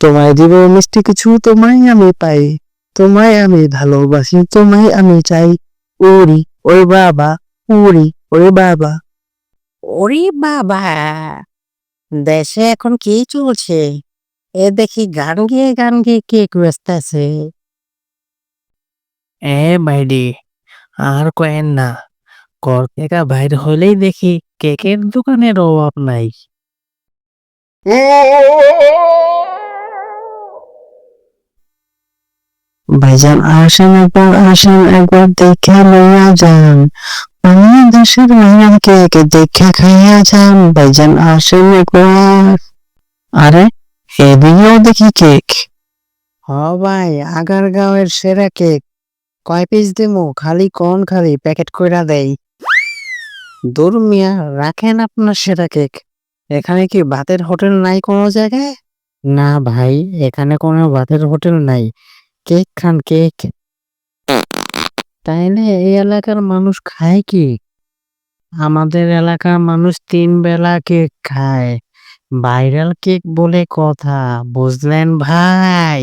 তোমায় দিব মিষ্টি কিছু তোমায় আমি পাই। তোমায় আমি ভালোবাসি তোমায় আমি চাই। ওরি ওরে বাবা উরি ওরে বাবা। ওরে বাবা দেশে এখন কি চলছে? এ দেখি গান গিয়ে গান গিয়ে কেক বেচতেছে এ বাইডি আর কয়েন না। কর থেকে বাইর হলেই দেখি কেকের দোকানের অভাব নাই। ভাইজান, আসেন একবার আসেন একবার, দেখে লইয়া যান। বাংলাদেশের মাইয়ান কেক দেখে খাইয়া যান। ভাইজান, আসেন একবার। আরে, এদিকেও দেখি কেক। হ ভাই আগার গাঁয়ের সেরা কেক। কয় পিস দিমু? খালি কোন খালি? প্যাকেট কইরা দেই। দূর মিয়া, রাখেন আপনার সেরা কেক। এখানে কি ভাতের হোটেল নাই কোনো জায়গায়? না ভাই, এখানে কোনো ভাতের হোটেল নাই। কেক খান, কেক। তাইলে এই এলাকার মানুষ খায় কি? আমাদের এলাকার মানুষ তিন বেলা কেক খায়। ভাইরাল কেক বলে কথা, বুঝলেন ভাই?